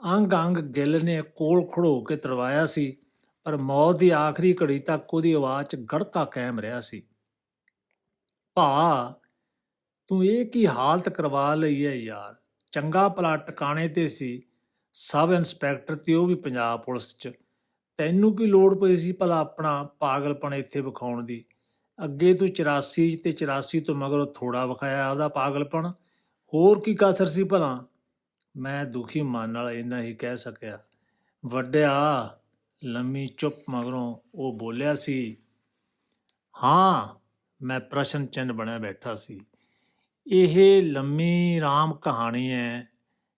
ਅੰਗ ਅੰਗ ਗਿੱਲ ਨੇ ਕੋਲ ਖੜੋ ਕੇ ਤਰਵਾਇਆ ਸੀ, ਪਰ ਮੌਤ ਦੀ ਆਖਰੀ ਘੜੀ ਤੱਕ ਉਹਦੀ ਆਵਾਜ਼ 'ਚ ਗੜਕਾ ਕਾਇਮ ਰਿਹਾ ਸੀ। ਭਾ, ਤੂੰ ਇਹ ਕੀ ਹਾਲਤ ਕਰਵਾ ਲਈ ਹੈ ਯਾਰ? ਚੰਗਾ ਭਲਾ ਟਿਕਾਣੇ ਤੇ ਸੀ, ਸਬ ਇੰਸਪੈਕਟਰ ਤੇ ਉਹ ਵੀ ਪੰਜਾਬ ਪੁਲਿਸ 'ਚ। ਤੈਨੂੰ ਕੀ ਲੋੜ ਪਈ ਸੀ ਭਲਾ ਆਪਣਾ ਪਾਗਲਪਣ ਇੱਥੇ ਵਿਖਾਉਣ ਦੀ? ਅੱਗੇ ਤੋਂ 84 'ਚ ਤੇ 84 ਤੋਂ ਮਗਰੋਂ ਥੋੜਾ ਵਿਖਾਇਆ ਉਹਦਾ ਪਾਗਲਪਣ। ਹੋਰ ਕੀ ਕਸਰ ਸੀ ਭਲਾ? ਮੈਂ ਦੁਖੀ ਮਨ ਨਾਲ ਇੰਨਾ ਹੀ ਕਹਿ ਸਕਿਆ। ਵੱਡਿਆ, ਲੰਮੀ ਚੁੱਪ ਮਗਰੋਂ ਉਹ ਬੋਲਿਆ ਸੀ, ਹਾਂ, ਮੈਂ ਪ੍ਰਸ਼ਨ ਚਿੰਨ੍ਹ ਬਣਿਆ ਬੈਠਾ ਸੀ। ਇਹ ਲੰਮੀ, ਰਾਮ ਕਹਾਣੀ ਹੈ।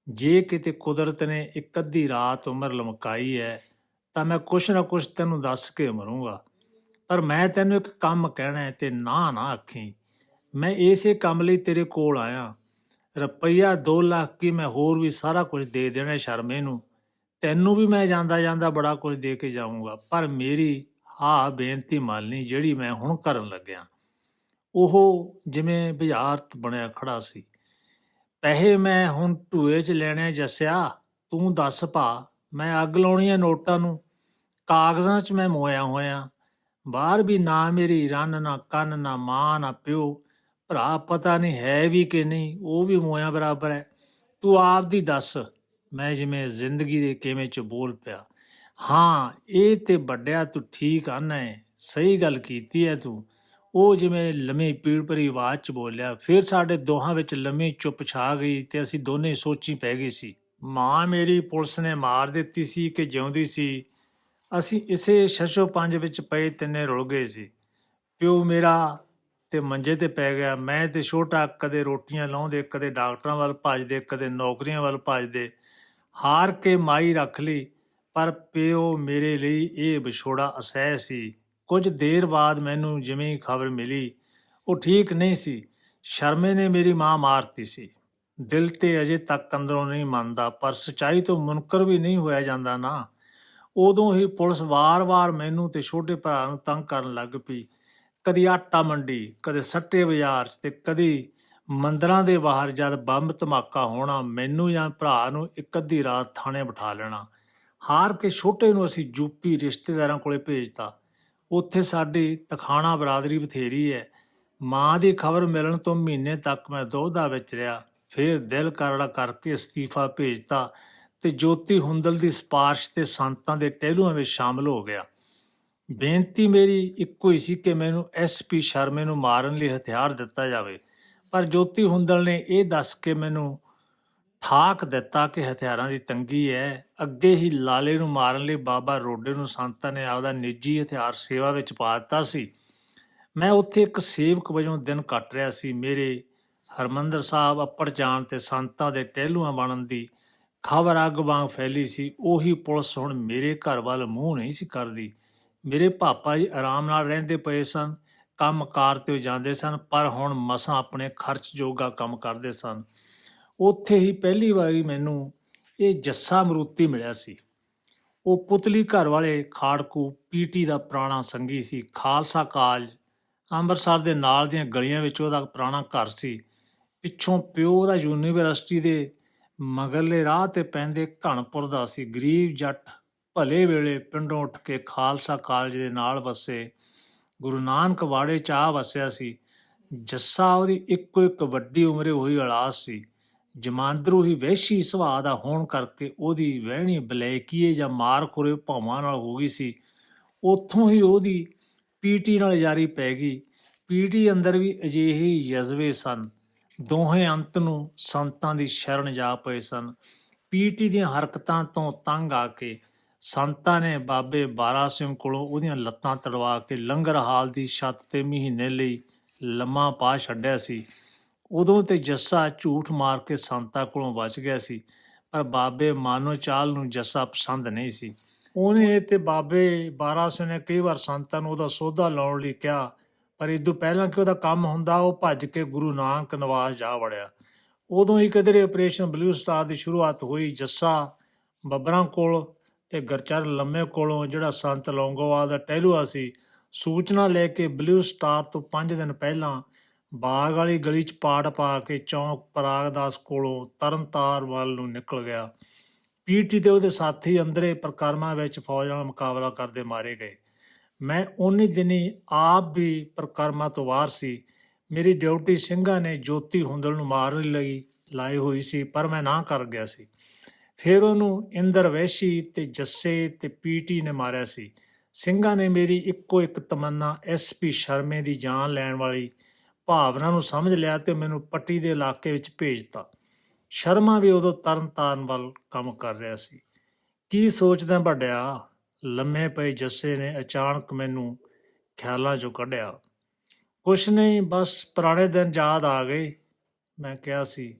ਜੇ ਕਿਤੇ ਕੁਦਰਤ ਨੇ ਇੱਕ ਅੱਧੀ ਰਾਤ ਉਮਰ ਲਮਕਾਈ ਹੈ, ਤਾਂ ਮੈਂ ਕੁਛ ਨਾ ਕੁਛ ਤੈਨੂੰ ਦੱਸ ਕੇ ਮਰੂੰਗਾ। ਪਰ ਮੈਂ ਤੈਨੂੰ ਇੱਕ ਕੰਮ ਕਹਿਣਾ ਹੈ ਤੇ ਨਾ ਨਾ ਆਖੀ। ਮੈਂ ਇਸੇ ਕੰਮ ਲਈ ਤੇਰੇ ਕੋਲ ਆਇਆ। ਰੁਪਈਆ 2 ਲੱਖ ਕੀ ਮੈਂ ਹੋਰ ਵੀ ਸਾਰਾ ਕੁਝ ਦੇ ਦੇਣਾ ਸ਼ਰਮੇ ਨੂੰ? ਤੈਨੂੰ ਵੀ ਮੈਂ ਜਾਂਦਾ ਜਾਂਦਾ ਬੜਾ ਕੁਝ ਦੇ ਕੇ ਜਾਊਂਗਾ, ਪਰ ਮੇਰੀ ਹਾਂ ਬੇਨਤੀ ਮਾਲਨੀ ਜਿਹੜੀ ਮੈਂ ਹੁਣ ਕਰਨ ਲੱਗਿਆ। ਉਹ ਜਿਵੇਂ ਬੁਝਾਰਤ ਬਣਿਆ ਖੜਾ ਸੀ। ਪੈਸੇ ਮੈਂ ਹੁਣ ਢੂਏ 'ਚ ਲੈਣੇ ਜੱਸਿਆ, ਤੂੰ ਦੱਸ ਭਾ, ਮੈਂ ਅੱਗ ਲਾਉਣੀ ਹੈ ਨੋਟਾਂ ਨੂੰ। ਕਾਗਜ਼ਾਂ 'ਚ ਮੈਂ ਮੋਇਆ ਹੋਇਆ। ਬਾਹਰ ਵੀ ਨਾ ਮੇਰੀ ਰੰਨ, ਨਾ ਕੰਨ, ਨਾ ਮਾਂ, ਨਾ ਪਿਓ। ਭਰਾ ਪਤਾ ਨਹੀਂ ਹੈ ਵੀ ਕਿ ਨਹੀਂ, ਉਹ ਵੀ ਮੋਇਆ ਬਰਾਬਰ ਹੈ। ਤੂੰ ਆਪ ਦੀ ਦੱਸ, ਮੈਂ ਜਿਵੇਂ ਜ਼ਿੰਦਗੀ ਦੇ ਕਿਵੇਂ ਚ ਬੋਲ ਪਿਆ। ਹਾਂ, ਇਹ ਤੇ ਵੱਡਿਆ ਤੂੰ ਠੀਕ ਆਨਾ ਹੈ ਸਹੀ ਗੱਲ ਕੀਤੀ ਹੈ ਤੂੰ। ਉਹ ਜਿਵੇਂ ਲੰਮੀ ਪੀੜ ਭਰੀ ਆਵਾਜ਼ ਚ ਬੋਲਿਆ, ਫਿਰ ਸਾਡੇ ਦੋਹਾਂ ਵਿੱਚ ਲੰਮੀ ਚੁੱਪ ਛਾ ਗਈ ਤੇ ਅਸੀਂ ਦੋਨੇ ਸੋਚੀ ਪੈ ਗਏ ਸੀ। ਮਾਂ ਮੇਰੀ ਪੁਲਿਸ ਨੇ ਮਾਰ ਦਿੱਤੀ ਸੀ ਕਿ ਜਿਉਂਦੀ ਸੀ? ਅਸੀਂ ਇਸੇ ਸ਼ਸ਼ੋ ਪੰਜ ਵਿੱਚ ਪਏ ਤਿੰਨੇ ਰੁਲ ਗਏ ਸੀ। ਪਿਓ ਮੇਰਾ ਤੇ ਮੰਜੇ ਤੇ ਪੈ ਗਿਆ। ਮੈਂ ਤੇ ਛੋਟਾ ਕਦੇ ਰੋਟੀਆਂ ਲਾਉਂਦੇ, ਕਦੇ ਡਾਕਟਰਾਂ ਵੱਲ ਭੱਜਦੇ, ਕਦੇ ਨੌਕਰੀਆਂ ਵੱਲ ਭੱਜਦੇ। ਹਾਰ ਕੇ ਮਾਈ ਰੱਖ ਲਈ, ਪਰ ਪਿਓ ਮੇਰੇ ਲਈ ਇਹ ਵਿਛੋੜਾ ਅਸਹਿ ਸੀ। ਕੁਝ ਦੇਰ ਬਾਅਦ ਮੈਨੂੰ ਜਿਵੇਂ ਖਬਰ ਮਿਲੀ, ਉਹ ਠੀਕ ਨਹੀਂ ਸੀ। ਸ਼ਰਮੇ ਨੇ ਮੇਰੀ ਮਾਂ ਮਾਰਤੀ ਸੀ। ਦਿਲ ਤੇ ਅਜੇ ਤੱਕ ਅੰਦਰੋਂ ਨਹੀਂ ਮੰਨਦਾ, ਪਰ ਸਚਾਈ ਤੋਂ ਮੁਨਕਰ ਵੀ ਨਹੀਂ ਹੋਇਆ ਜਾਂਦਾ ਨਾ। ਉਦੋਂ ਹੀ ਪੁਲਿਸ ਵਾਰ-ਵਾਰ ਮੈਨੂੰ ਤੇ ਛੋਟੇ ਭਰਾ ਨੂੰ ਤੰਗ ਕਰਨ ਲੱਗ ਪਈ। ਕਦੀ ਆਟਾ ਮੰਡੀ, ਕਦੇ ਸੱਟੇ ਬਾਜ਼ਾਰ 'ਚ ਤੇ ਕਦੀ ਮੰਦਰਾਂ ਦੇ ਬਾਹਰ ਜਦ ਬੰਬ ਧਮਾਕਾ ਹੋਣਾ, ਮੈਨੂੰ ਜਾਂ ਭਰਾ ਨੂੰ ਇੱਕ ਅੱਧੀ ਰਾਤ ਥਾਣੇ ਬਿਠਾ ਲੈਣਾ। ਹਾਰ ਕੇ ਛੋਟੇ ਨੂੰ ਅਸੀਂ ਯੂਪੀ ਰਿਸ਼ਤੇਦਾਰਾਂ ਕੋਲੇ ਭੇਜਤਾ। ਉੱਥੇ ਸਾਡੀ ਤਖਾਣਾ ਬਰਾਦਰੀ ਬਥੇਰੀ ਹੈ ਮਾਂ ਦੀ ਖਬਰ ਮਿਲਣ ਤੋਂ ਮਹੀਨੇ ਤੱਕ ਮੈਂ ਦੋਧਾ ਵਿੱਚ ਰਿਹਾ। ਫਿਰ ਦਿਲ ਕਰੜਾ ਕਰਕੇ ਅਸਤੀਫਾ ਭੇਜਤਾ। ਤੇ ਜੋਤੀ ਹੁੰਦਲ ਦੀ ਸਿਫਾਰਿਸ਼ ਤੇ ਸੰਤਾਂ ਦੇ ਟਹਿਲੂਆਂ ਵਿੱਚ ਸ਼ਾਮਲ ਹੋ ਗਿਆ। ਬੇਨਤੀ ਮੇਰੀ ਇੱਕੋ ਹੀ ਸੀ ਕਿ ਮੈਨੂੰ ਐਸਪੀ ਸ਼ਰਮੇ ਨੂੰ ਮਾਰਨ ਲਈ ਹਥਿਆਰ ਦਿੱਤਾ ਜਾਵੇ। ਪਰ ਜੋਤੀ ਹੁੰਦਲ ਨੇ ਇਹ ਦੱਸ ਕੇ ਮੈਨੂੰ ਠਾਕ ਦਿੱਤਾ ਕਿ ਹਥਿਆਰਾਂ ਦੀ ਤੰਗੀ ਹੈ। ਅੱਗੇ ਹੀ ਲਾਲੇ ਨੂੰ ਮਾਰਨ ਲਈ ਬਾਬਾ ਰੋਡੇ ਨੂੰ ਸੰਤਾਂ ਨੇ ਆਪਦਾ ਨਿੱਜੀ ਹਥਿਆਰ ਸੇਵਾ ਵਿੱਚ ਪਾ ਦਿੱਤਾ ਸੀ। ਮੈਂ ਉੱਥੇ ਇੱਕ ਸੇਵਕ ਵਜੋਂ ਦਿਨ ਕੱਟ ਰਿਹਾ ਸੀ। ਮੇਰੇ ਹਰਮੰਦਰ ਸਾਹਿਬ ਅੱਪੜ ਜਾਣ ਤੇ ਸੰਤਾਂ ਦੇ ਟਹਿਲੂਆਂ ਬਣਨ ਦੀ ਖਬਰ ਅੱਗ ਵਾਂਗ ਫੈਲੀ ਸੀ। ਉਹੀ ਪੁਲਿਸ ਹੁਣ ਮੇਰੇ ਘਰ ਵੱਲ ਮੂੰਹ ਨਹੀਂ ਸੀ ਕਰਦੀ। ਮੇਰੇ ਪਾਪਾ ਜੀ ਆਰਾਮ ਨਾਲ ਰਹਿੰਦੇ ਪਏ ਸਨ ਕੰਮ ਕਾਰ ਤੇ ਜਾਂਦੇ ਸਨ, ਪਰ ਹੁਣ ਮਸਾਂ ਆਪਣੇ ਖਰਚ ਜੋਗਾ ਕੰਮ ਕਰਦੇ ਸਨ। ਉੱਥੇ ਹੀ ਪਹਿਲੀ ਵਾਰੀ ਮੈਨੂੰ ਇਹ ਜੱਸਾ ਮਰੂਤੀ ਮਿਲਿਆ ਸੀ। ਉਹ ਪੁਤਲੀ ਘਰ ਵਾਲੇ ਖਾੜਕੂ ਪੀਟੀ ਦਾ ਪੁਰਾਣਾ ਸੰਗੀ ਸੀ। ਖਾਲਸਾ ਕਾਲਜ, ਅੰਮ੍ਰਿਤਸਰ ਦੇ ਨਾਲ ਦੀਆਂ ਗਲੀਆਂ ਵਿੱਚ ਉਹਦਾ ਪੁਰਾਣਾ ਘਰ ਸੀ। ਪਿੱਛੋਂ ਪਿਓ ਦਾ ਯੂਨੀਵਰਸਿਟੀ ਦੇ ਮਗਰਲੇ ਰਾਹ ਤੇ ਪੈਂਦੇ ਘਣਪੁਰ ਦਾ ਸੀ। ਗਰੀਬ ਜੱਟ ਭਲੇ ਵੇਲੇ ਪਿੰਡੋਂ ਉੱਠ ਕੇ ਖਾਲਸਾ ਕਾਲਜ ਦੇ ਨਾਲ ਵਸੇ। ਗੁਰੂ ਨਾਨਕ ਵਾੜੇ ਚ ਆ ਵਸਿਆ ਸੀ। ਜੱਸਾ ਉਹਦੀ ਇੱਕੋ ਇੱਕ ਵੱਡੀ ਉਮਰੇ ਹੋਈ ਔਲਾਦ ਸੀ। ਜਮਾਂਦਰੂ ਹੀ ਵੈਸ਼ੀ ਸੁਭਾਅ ਦਾ ਹੋਣ ਕਰਕੇ ਉਹਦੀ ਵਹਿਣੀ ਬਲੈਕੀਏ ਜਾਂ ਮਾਰ ਖੁਰੇ ਭਾਵਾਂ ਨਾਲ ਹੋ ਗਈ ਸੀ। ਉੱਥੋਂ ਹੀ ਉਹਦੀ ਪੀਟੀ ਨਾਲ ਜਾਰੀ ਪੈ ਗਈ। ਪੀਟੀ ਅੰਦਰ ਵੀ ਅਜਿਹੇ ਜਜ਼ਬੇ ਸਨ। ਦੋਹੇ ਅੰਤ ਨੂੰ ਸੰਤਾਂ ਦੀ ਸ਼ਰਨ ਜਾ ਪਏ ਸਨ। ਪੀਟੀ ਦੀਆਂ ਹਰਕਤਾਂ ਤੋਂ ਤੰਗ ਆ ਕੇ ਸੰਤਾਂ ਨੇ ਬਾਬੇ ਬਾਰਾ ਸਿੰਘ ਕੋਲੋਂ ਉਹਦੀਆਂ ਲੱਤਾਂ ਤੜਵਾ ਕੇ ਲੰਗਰ ਹਾਲ ਦੀ ਛੱਤ ਤੇ ਮਹੀਨੇ ਲਈ ਲੰਮਾ ਪਾ ਛੱਡਿਆ ਸੀ। ਉਦੋਂ ਤੇ ਜੱਸਾ ਝੂਠ ਮਾਰ ਕੇ ਸੰਤਾਂ ਕੋਲੋਂ ਬਚ ਗਿਆ ਸੀ, ਪਰ ਬਾਬੇ ਮਾਨੋ ਚਾਲ ਨੂੰ ਜੱਸਾ ਪਸੰਦ ਨਹੀਂ ਸੀ। ਉਹਨੇ ਤੇ ਬਾਬੇ ਬਾਰਾ ਸਿੰਘ ਨੇ ਕਈ ਵਾਰ ਸੰਤਾਂ ਨੂੰ ਉਹਦਾ ਸੌਦਾ ਲਾਉਣ ਲਈ ਕਿਹਾ ਪਰ ਇਦੋਂ ਪਹਿਲਾਂ ਕਿ ਉਹਦਾ ਕੰਮ ਹੁੰਦਾ, ਉਹ ਭੱਜ ਕੇ ਗੁਰੂ ਨਾਨਕ ਨਿਵਾਸ ਜਾ ਵੜਿਆ। ਉਦੋਂ ਹੀ ਕਿਧਰੇ ਆਪਰੇਸ਼ਨ ਬਲੂ ਸਟਾਰ ਦੀ ਸ਼ੁਰੂਆਤ ਹੋਈ ਜੱਸਾ ਬੱਬਰਾਂ ਕੋਲ ਤੇ ਗਰਚਰ ਲੰਮੇ ਕੋਲੋਂ, ਜਿਹੜਾ ਸੰਤ ਲੌਂਗੋਵਾਲ ਦਾ ਟਹਿਲੂਆ ਸੀ। ਸੂਚਨਾ ਲੈ ਕੇ ਬਲੂ ਸਟਾਰ ਤੋਂ 5 ਦਿਨ ਪਹਿਲਾਂ ਬਾਗ ਵਾਲੀ ਗਲੀ 'ਚ ਪਾੜ ਪਾ ਕੇ ਚੌਂਕ ਪਰਾਗਦਾਸ ਕੋਲੋਂ ਤਰਨਤਾਰ ਵੱਲ ਨੂੰ ਨਿਕਲ ਗਿਆ। ਪੀਟੀ ਤੇ ਉਹਦੇ ਸਾਥੀ ਅੰਦਰੇ ਪ੍ਰਕਰਮਾਂ ਵਿੱਚ ਫੌਜ ਨਾਲ ਮੁਕਾਬਲਾ ਕਰਦੇ ਮਾਰੇ ਗਏ। ਮੈਂ ਉਨੀ ਦਿਨੀ ਆਪ ਵੀ ਪ੍ਰਕਰਮਾਂ ਤੋਂ ਬਾਹਰ ਸੀ। ਮੇਰੀ ਡਿਊਟੀ ਸਿੰਘਾਂ ਨੇ ਜੋਤੀ ਹੁੰਦਲ ਨੂੰ ਮਾਰਨ ਲਈ ਲਾਈ ਹੋਈ ਸੀ, ਪਰ ਮੈਂ ਨਾ ਕਰ ਗਿਆ ਸੀ। ਫਿਰ ਉਹਨੂੰ ਇੰਦਰ ਵੈਸ਼ੀ ਤੇ ਜੱਸੇ ਤੇ ਪੀਟੀ ਨੇ ਮਾਰਿਆ ਸੀ। ਸਿੰਘਾਂ ਨੇ ਮੇਰੀ ਇੱਕੋ ਇੱਕ ਤਮੰਨਾ ਐਸਪੀ ਸ਼ਰਮੇ ਦੀ ਜਾਨ ਲੈਣ ਵਾਲੀ ਭਾਵਨਾ ਨੂੰ ਸਮਝ ਲਿਆ ਤੇ ਮੈਨੂੰ ਪੱਟੀ ਦੇ ਇਲਾਕੇ ਵਿੱਚ ਭੇਜਤਾ। ਸ਼ਰਮਾ ਵੀ ਉਦੋਂ ਤਰਨਤਾਰਨ ਵੱਲ ਕੰਮ ਕਰ ਰਿਹਾ ਸੀ। ਕੀ ਸੋਚਦਾ ਵੱਡਿਆ? ਲੰਮੇ ਪਏ ਜੱਸੇ ਨੇ ਅਚਾਨਕ ਮੈਨੂੰ ਖਿਆਲਾਂ 'ਚੋਂ ਕੱਢਿਆ। ਕੁਛ ਨਹੀਂ, ਬਸ ਪੁਰਾਣੇ ਦਿਨ ਯਾਦ ਆ ਗਏ। ਮੈਂ ਕਿਹਾ ਸੀ,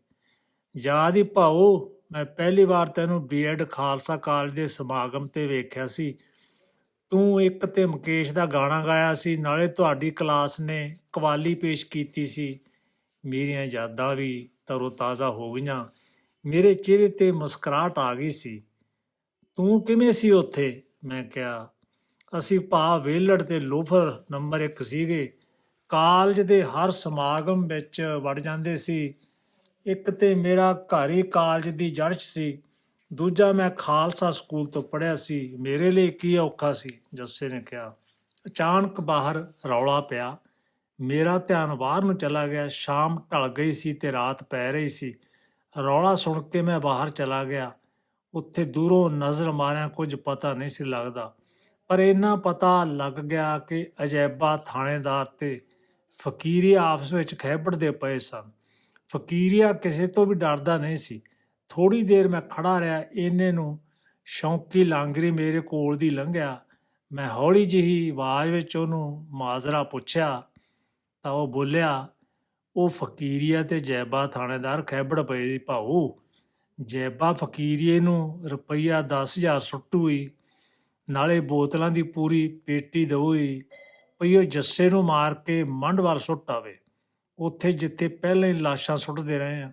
ਯਾਦ ਹੀ ਭਾਉ ਮੈਂ ਪਹਿਲੀ ਵਾਰ ਤੈਨੂੰ ਬੀਐਡ ਖਾਲਸਾ ਕਾਲਜ ਦੇ ਸਮਾਗਮ ਤੇ ਵੇਖਿਆ ਸੀ। ਤੂੰ ਇੱਕ ਤੇ ਮੁਕੇਸ਼ ਦਾ ਗਾਣਾ ਗਾਇਆ ਸੀ, ਨਾਲੇ ਤੁਹਾਡੀ ਕਲਾਸ ਨੇ ਕਵਾਲੀ ਪੇਸ਼ ਕੀਤੀ ਸੀ। ਮੇਰੀਆਂ ਯਾਦਾਂ ਵੀ ਤਰੋ-ਤਾਜ਼ਾ ਹੋ ਗਈਆਂ। ਮੇਰੇ ਚਿਹਰੇ ਤੇ ਮੁਸਕਰਾਹਟ ਆ ਗਈ ਸੀ। ਤੂੰ ਕਿਵੇਂ ਸੀ ਉੱਥੇ? ਮੈਂ ਕਿਹਾ, ਅਸੀਂ ਭਾ ਵੇਲੜ ਤੇ ਲੋਫਰ ਨੰਬਰ 1 ਸੀਗੇ। ਕਾਲਜ ਦੇ ਹਰ ਸਮਾਗਮ ਵਿੱਚ ਵੜ ਜਾਂਦੇ ਸੀ। ਇੱਕ ਤੇ ਮੇਰਾ ਘਰ ਹੀ ਕਾਲਜ ਦੀ ਜੜ ਸੀ। ਦੂਜਾ ਮੈਂ ਖਾਲਸਾ ਸਕੂਲ ਤੋਂ ਪੜ੍ਹਿਆ ਸੀ। ਮੇਰੇ ਲਈ ਕੀ ਔਖਾ ਸੀ? ਜੱਸੇ ਨੇ ਕਿਹਾ। ਅਚਾਨਕ ਬਾਹਰ ਰੌਲਾ ਪਿਆ। ਮੇਰਾ ਧਿਆਨ ਬਾਹਰ ਨੂੰ ਚਲਾ ਗਿਆ। ਸ਼ਾਮ ਢਲ ਗਈ ਸੀ ਤੇ ਰਾਤ ਪੈ ਰਹੀ ਸੀ। ਰੌਲਾ ਸੁਣ ਕੇ ਮੈਂ ਬਾਹਰ ਚਲਾ ਗਿਆ। ਉੱਥੇ ਦੂਰੋਂ ਨਜ਼ਰ ਮਾਰਿਆ ਕੁਝ ਪਤਾ ਨਹੀਂ ਸੀ ਲੱਗਦਾ। ਪਰ ਇੰਨਾ ਪਤਾ ਲੱਗ ਗਿਆ ਕਿ ਅਜੈਬਾ ਥਾਣੇਦਾਰ ਤੇ ਫਕੀਰੀਆ ਆਪਸ ਵਿੱਚ ਖਹਿਬੜਦੇ ਪਏ ਸਨ। ਫਕੀਰੀਆ ਕਿਸੇ ਤੋਂ ਵੀ ਡਰਦਾ ਨਹੀਂ ਸੀ। ਥੋੜੀ ਦੇਰ ਮੈਂ ਖੜਾ ਰਿਹਾ, ਇਹਨੇ ਨੂੰ ਸ਼ੌਂਕੀ ਲਾਂਗਰੀ ਮੇਰੇ ਕੋਲ ਦੀ ਲੰਘਿਆ। ਮੈਂ ਹੌਲੀ ਜਿਹੀ ਆਵਾਜ਼ ਵਿੱਚ ਉਹਨੂੰ ਮਾਜ਼ਰਾ ਪੁੱਛਿਆ, ਤਾਂ ਉਹ ਬੋਲਿਆ, ਉਹ ਫਕੀਰੀਆ ਤੇ ਜੈਬਾ ਥਾਣੇਦਾਰ ਖੈਬੜ ਪਏ ਭਾਊ। ਜੈਬਾ ਫਕੀਰੀਏ ਨੂੰ ਰੁਪਈਆ 10000 ਸੁੱਟੂਈ ਨਾਲੇ ਬੋਤਲਾਂ ਦੀ ਪੂਰੀ ਪੇਟੀ ਦਊਈ ਭਈ ਉਹ ਜੱਸੇ ਨੂੰ ਮਾਰ ਕੇ ਮੰਡ ਵੱਲ ਸੁੱਟ ਆਵੇ। ਉੱਥੇ ਜਿੱਥੇ ਪਹਿਲਾਂ ਹੀ ਲਾਸ਼ਾਂ ਸੁੱਟਦੇ ਰਹੇ ਆ,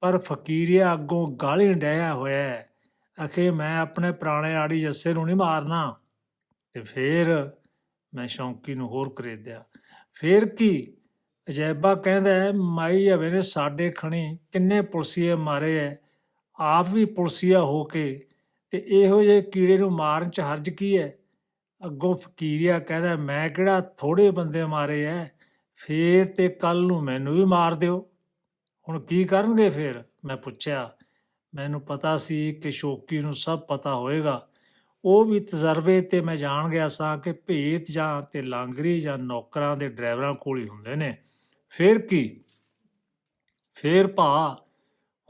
ਪਰ ਫਕੀਰੀਆ ਅੱਗੋਂ ਗਾਲੀ ਡਿਆ ਹੋਇਆ ਹੈ। ਅਖੇ ਮੈਂ ਆਪਣੇ ਪੁਰਾਣੇ ਆੜੀ ਜੱਸੇ ਨੂੰ ਨਹੀਂ ਮਾਰਨਾ। ਤੇ ਫੇਰ ਮੈਂ ਸ਼ੌਂਕੀ ਨੂੰ ਹੋਰ ਖਰੀਦਿਆ। ਫੇਰ ਕੀ? ਅਜੈਬਾ ਕਹਿੰਦਾ ਮਾਈ ਹਵੇ ਨੇ ਸਾਡੇ ਖਣੀ ਕਿੰਨੇ ਪੁਲਸੀਏ ਮਾਰੇ ਐ। ਆਪ ਵੀ ਪੁਲਸੀਆ ਹੋ ਕੇ ਤੇ ਇਹੋ ਜਿਹੇ ਕੀੜੇ ਨੂੰ ਮਾਰਨ ਚ ਹਰਜ ਕੀ ਹੈ ਅੱਗੋਂ ਫਕੀਰੀਆ ਕਹਿੰਦਾ, ਮੈਂ ਕਿਹੜਾ ਥੋੜੇ ਬੰਦੇ ਮਾਰੇ ਐ? ਫੇਰ ਤੇ ਕੱਲ ਨੂੰ ਮੈਨੂੰ ਵੀ ਮਾਰ ਦਿਓ। ਹੁਣ ਕੀ ਕਰਨਗੇ ਫੇਰ? ਮੈਂ ਪੁੱਛਿਆ। ਮੈਨੂੰ ਪਤਾ ਸੀ ਕਿ ਸ਼ੋਕੀ ਨੂੰ ਸਭ ਪਤਾ ਹੋਏਗਾ। ਉਹ ਵੀ ਤਜਰਬੇ ਤੇ ਮੈਂ ਜਾਣ ਗਿਆ ਸਾਂ ਕਿ ਭੇਤ ਜਾਂ ਤੇ ਲਾਂਗਰੀ ਜਾਂ ਨੌਕਰਾਂ ਦੇ ਡਰਾਈਵਰਾਂ ਕੋਲ ਹੀ ਹੁੰਦੇ ਨੇ। ਫੇਰ ਕੀ? ਫੇਰ ਭਾ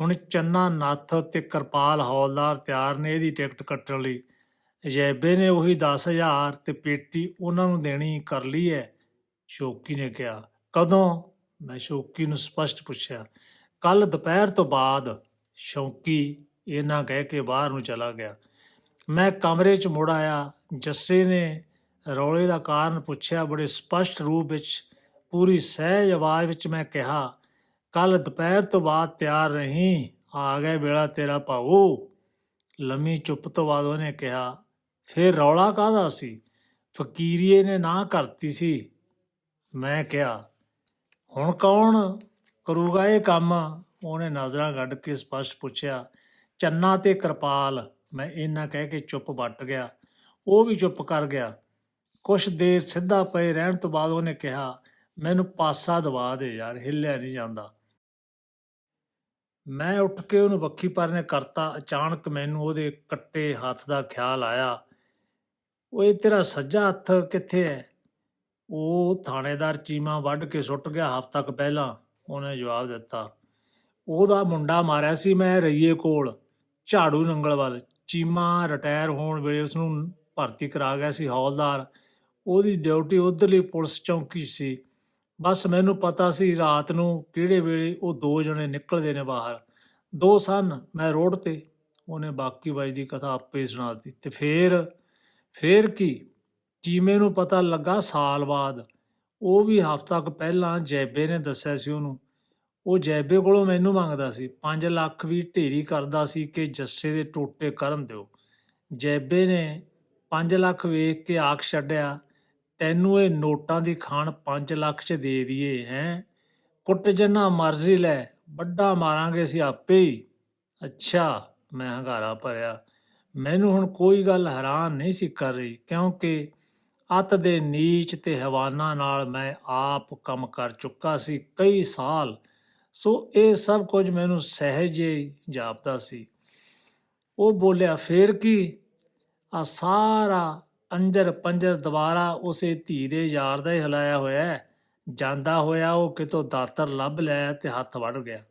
ਹੁਣ ਚੰਨਾ ਨੱਥ ਤੇ ਕਿਰਪਾਲ ਹੌਲਦਾਰ ਤਿਆਰ ਨੇ ਇਹਦੀ ਟਿਕਟ ਕੱਟਣ ਲਈ। ਅਜੈਬੇ ਨੇ ਉਹੀ 10000 ਤੇ ਪੇਟੀ ਉਹਨਾਂ ਨੂੰ ਦੇਣੀ ਕਰ ਲਈ ਹੈ। ਸ਼ੌਕੀ ਨੇ ਕਿਹਾ, ਕਦੋਂ? ਮੈਂ ਸ਼ੌਕੀ ਨੂੰ ਸਪਸ਼ਟ ਪੁੱਛਿਆ ਕੱਲ ਦੁਪਹਿਰ ਤੋਂ ਬਾਅਦ। ਸ਼ੌਕੀ ਇਹਨਾਂ ਕਹਿ ਕੇ ਬਾਹਰ ਨੂੰ ਚਲਾ ਗਿਆ। ਮੈਂ ਕਮਰੇ 'ਚ ਮੁੜ ਆਇਆ। ਜੱਸੇ ਨੇ ਰੌਲੇ ਦਾ ਕਾਰਨ ਪੁੱਛਿਆ, ਬੜੇ ਸਪਸ਼ਟ ਰੂਪ ਵਿੱਚ, ਪੂਰੀ ਸਹਿਜ ਆਵਾਜ਼ ਵਿੱਚ ਮੈਂ ਕਿਹਾ ਕੱਲ ਦੁਪਹਿਰ ਤੋਂ ਬਾਅਦ ਤਿਆਰ ਰਹੀਂ। ਆ ਗਿਆ ਵੇਲਾ ਤੇਰਾ ਭਾਊ। ਲੰਮੀ ਚੁੱਪ ਤੋਂ ਬਾਅਦ ਉਹਨੇ ਕਿਹਾ, ਫਿਰ ਰੌਲਾ ਕਾਹਦਾ ਸੀ? ਫਕੀਰੀਏ ਨੇ ਨਾ ਕਰਤੀ ਸੀ। ਮੈਂ ਕਿਹਾ, ਹੁਣ ਕੌਣ ਕਰੂਗਾ ਇਹ ਕੰਮ? ਉਹਨੇ ਨਜ਼ਰਾਂ ਕੱਢ ਕੇ ਸਪਸ਼ਟ ਪੁੱਛਿਆ, ਚੰਨਾ ਤੇ ਕਿਰਪਾਲ। ਮੈਂ ਇਹਨਾਂ ਕਹਿ ਕੇ ਚੁੱਪ ਵੱਟ ਗਿਆ। ਉਹ ਵੀ ਚੁੱਪ ਕਰ ਗਿਆ। ਕੁਛ ਦੇਰ ਸਿੱਧਾ ਪਏ ਰਹਿਣ ਤੋਂ ਬਾਅਦ ਉਹਨੇ ਕਿਹਾ, ਮੈਨੂੰ ਪਾਸਾ ਦਵਾ ਦੇ ਯਾਰ, ਹਿੱਲਿਆ ਨਹੀਂ ਜਾਂਦਾ। ਮੈਂ ਉੱਠ ਕੇ ਉਹਨੂੰ ਬੱਖੀ ਪਰਨੇ ਕਰਤਾ, ਅਚਾਨਕ ਮੈਨੂੰ ਉਹਦੇ ਕੱਟੇ ਹੱਥ ਦਾ ਖਿਆਲ ਆਇਆ। ਓਏ, ਤੇਰਾ ਸੱਜਾ ਹੱਥ ਕਿੱਥੇ ਹੈ ਉਹ ਥਾਣੇਦਾਰ ਚੀਮਾ ਵੱਢ ਕੇ ਸੁੱਟ ਗਿਆ ਹਫ਼ਤਾ ਕੁ ਪਹਿਲਾਂ, ਉਹਨੇ ਜਵਾਬ ਦਿੱਤਾ। ਉਹਦਾ ਮੁੰਡਾ ਮਾਰਿਆ ਸੀ ਮੈਂ ਰਈਏ ਕੋਲ, ਝਾੜੂ ਨੰਗਲ ਵੱਲ। ਚੀਮਾ ਰਿਟਾਇਰ ਹੋਣ ਵੇਲੇ ਉਸ ਨੂੰ ਭਰਤੀ ਕਰਾ ਗਿਆ ਸੀ ਹੌਲਦਾਰ। ਉਹਦੀ ਡਿਊਟੀ ਉਧਰਲੀ ਪੁਲਿਸ ਚੌਂਕੀ ਸੀ। ਬਸ ਮੈਨੂੰ ਪਤਾ ਸੀ ਰਾਤ ਨੂੰ ਕਿਹੜੇ ਵੇਲੇ ਉਹ ਦੋ ਜਣੇ ਨਿਕਲਦੇ ਨੇ ਬਾਹਰ। ਦੋ ਸਨ ਮੈਂ ਰੋਡ ਤੇ, ਉਹਨੇ ਬਾਕੀ ਬਾਈ ਦੀ ਕਥਾ ਆਪੇ ਸੁਣਾ ਦਿੱਤੀ। ਤੇ ਫੇਰ ਫੇਰ ਕੀ? ਚੀਮੇ ਨੂੰ ਪਤਾ ਲੱਗਾ ਸਾਲ ਬਾਅਦ। ਉਹ ਵੀ ਹਫ਼ਤਾ ਕੁ ਪਹਿਲਾਂ ਜੈਬੇ ਨੇ ਦੱਸਿਆ ਸੀ ਉਹਨੂੰ। ਉਹ ਜੈਬੇ ਕੋਲੋਂ ਮੈਨੂੰ ਮੰਗਦਾ ਸੀ 5 ਲੱਖ ਵੀ ਢੇਰੀ ਕਰਦਾ ਸੀ ਕਿ ਜੱਸੇ ਦੇ ਟੋਟੇ ਕਰਨ ਦਿਓ। ਜੈਬੇ ਨੇ 5 ਲੱਖ ਵੇਖ ਕੇ ਆਖ ਛੱਡਿਆ ਤੈਨੂੰ ਇਹ ਨੋਟਾਂ ਦੀ ਖਾਣ 5 ਲੱਖ ਚ ਦੇ ਦਈਏ ਹੈ? ਕੁੱਟ ਜਿੰਨਾ ਮਰਜ਼ੀ ਲੈ, ਵੱਡਾ ਮਾਰਾਂਗੇ ਅਸੀਂ ਆਪੇ ਹੀ। ਅੱਛਾ, ਮੈਂ ਹੰਗਾਰਾ ਭਰਿਆ। ਮੈਨੂੰ ਹੁਣ ਕੋਈ ਗੱਲ ਹੈਰਾਨ ਨਹੀਂ ਸੀ ਕਰ ਰਹੀ, ਕਿਉਂਕਿ ਅੱਤ ਦੇ ਨੀਚ ਤੇ ਹਵਾਨਾ ਨਾਲ ਮੈਂ ਆਪ ਕੰਮ ਕਰ ਚੁੱਕਾ ਸੀ ਕਈ ਸਾਲ। ਸੋ ਇਹ ਸਭ ਕੁਝ ਮੈਨੂੰ ਸਹਿਜ ਹੀ ਜਾਪਦਾ ਸੀ। ਉਹ ਬੋਲਿਆ, ਫੇਰ ਕੀ? ਆ ਸਾਰਾ ਅੰਜਰ ਪੰਜਰ ਦੁਬਾਰਾ ਉਸੇ ਧੀ ਦੇ ਯਾਰ ਦਾ ਹੀ ਹਲਾਇਆ ਹੋਇਆ ਜਾਂਦਾ ਹੋਇਆ ਉਹ ਕਿਤੋਂ ਦਾਤਰ ਲੱਭ ਲਿਆ ਤੇ ਹੱਥ ਵੜ ਗਿਆ।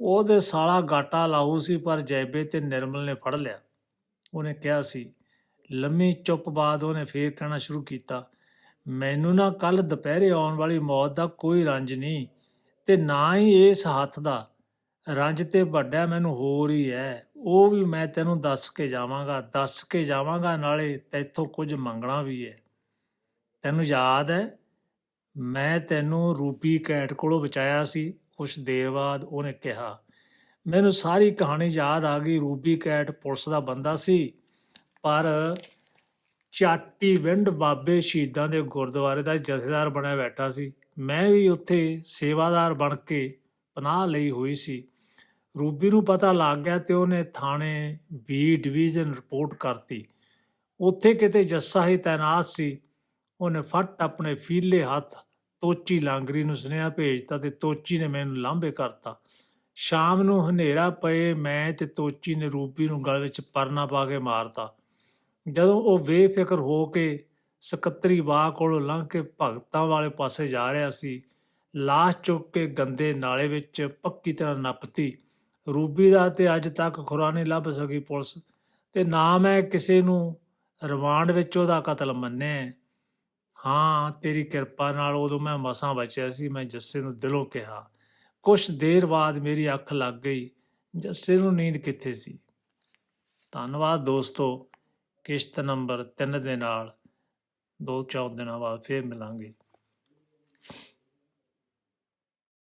ਉਹਦੇ ਸਾਲਾ ਗਾਟਾ ਲਾਹੂ ਸੀ ਪਰ ਜੈਬੇ ਤੇ ਨਿਰਮਲ ਨੇ ਫੜ ਲਿਆ। ਉਹਨੇ ਕਿਹਾ ਸੀ, ਲੰਮੀ ਚੁੱਪ ਬਾਅਦ ਉਹਨੇ ਫੇਰ ਕਹਿਣਾ ਸ਼ੁਰੂ ਕੀਤਾ, ਮੈਨੂੰ ਨਾ ਕੱਲ ਦੁਪਹਿਰੇ ਆਉਣ ਵਾਲੀ ਮੌਤ ਦਾ ਕੋਈ ਰੰਜ ਨਹੀਂ ਤੇ ਨਾ ਹੀ ਇਸ ਹੱਥ ਦਾ। ਰੰਜ ਤੇ ਵੱਡਾ ਮੈਨੂੰ ਹੋਰ ਹੀ ਹੈ। ਉਹ ਵੀ ਮੈਂ ਤੈਨੂੰ ਦੱਸ ਕੇ ਜਾਵਾਂਗਾ, ਦੱਸ ਕੇ ਜਾਵਾਂਗਾ, ਨਾਲੇ ਤੈਥੋਂ ਕੁਝ ਮੰਗਣਾ ਵੀ ਹੈ। ਤੈਨੂੰ ਯਾਦ ਹੈ, ਮੈਂ ਤੈਨੂੰ ਰੂਪੀ ਕੈਟ ਕੋਲੋਂ ਬਚਾਇਆ ਸੀ, ਕੁਛ ਦੇਰ ਬਾਅਦ ਉਹਨੇ ਕਿਹਾ। ਮੈਨੂੰ ਸਾਰੀ ਕਹਾਣੀ ਯਾਦ ਆ ਗਈ ਰੂਬੀ ਕੈਟ ਪੁਲਿਸ ਦਾ ਬੰਦਾ ਸੀ, ਪਰ ਚਾਟੀ ਵਿੰਡ ਬਾਬੇ ਸ਼ਹੀਦਾਂ ਦੇ ਗੁਰਦੁਆਰੇ ਦਾ ਜਥੇਦਾਰ ਬਣਿਆ ਬੈਠਾ ਸੀ। ਮੈਂ ਵੀ ਉੱਥੇ ਸੇਵਾਦਾਰ ਬਣ ਕੇ ਪਨਾਹ ਲਈ ਹੋਈ ਸੀ। ਰੂਬੀ ਨੂੰ ਪਤਾ ਲੱਗ ਗਿਆ ਤੇ ਉਹਨੇ ਥਾਣੇ ਬੀ ਡਿਵੀਜ਼ਨ ਰਿਪੋਰਟ ਕਰਤੀ। ਉੱਥੇ ਕਿਤੇ ਜੱਸਾ ਹੀ ਤਾਇਨਾਤ ਸੀ। ਉਹਨੇ ਫੱਟ ਆਪਣੇ ਫੀਲੇ ਹੱਥ ਤੋਚੀ ਲਾਂਗਰੀ ਨੂੰ ਸੁਨੇਹਾ ਭੇਜਤਾ ਤੇ ਤੋਚੀ ਨੇ ਮੈਨੂੰ ਲਾਂਭੇ ਕਰਤਾ। ਸ਼ਾਮ ਨੂੰ ਹਨੇਰਾ ਪਏ ਮੈਂ ਤੇ ਤੋਚੀ ਨੇ ਰੂਬੀ ਨੂੰ ਗਲ ਵਿੱਚ ਪਰਨਾ ਪਾ ਕੇ ਮਾਰਤਾ। ਜਦੋਂ ਉਹ ਬੇਫਿਕਰ ਹੋ ਕੇ ਸਕੱਤਰੀ ਬਾਗ ਕੋਲੋਂ ਲੰਘ ਕੇ ਭਗਤਾਂ ਵਾਲੇ ਪਾਸੇ ਜਾ ਰਿਹਾ ਸੀ, ਲਾਸ਼ ਚੁੱਕ ਕੇ ਗੰਦੇ ਨਾਲੇ ਵਿੱਚ ਪੱਕੀ ਤਰ੍ਹਾਂ ਨੱਪਤੀ। ਰੂਬੀ ਦਾ ਤੇ ਅੱਜ ਤੱਕ ਖੁਰਾ ਨਹੀਂ ਲੱਭ ਸਕੀ ਪੁਲਿਸ। ਤੇ ਨਾ ਮੈਂ ਕਿਸੇ ਨੂੰ ਰਿਮਾਂਡ ਵਿੱਚ ਉਹਦਾ ਕਤਲ ਮੰਨਿਆ। ਹਾਂ, ਤੇਰੀ ਕਿਰਪਾ ਨਾਲ ਉਦੋਂ ਮੈਂ ਮਸਾਂ ਬਚਿਆ ਸੀ, ਮੈਂ ਜੱਸੇ ਨੂੰ ਦਿਲੋਂ ਕਿਹਾ। ਕੁਛ ਦੇਰ ਬਾਅਦ ਮੇਰੀ ਅੱਖ ਲੱਗ ਗਈ। ਜੱਸੇ ਨੂੰ ਨੀਂਦ ਕਿੱਥੇ ਸੀ? ਧੰਨਵਾਦ ਦੋਸਤੋ, ਕਿਸ਼ਤ ਨੰਬਰ 3 ਦੇ ਨਾਲ। ਦੋ ਚੌਦ ਦਿਨਾਂ ਬਾਅਦ ਫੇਰ ਮਿਲਾਂਗੇ।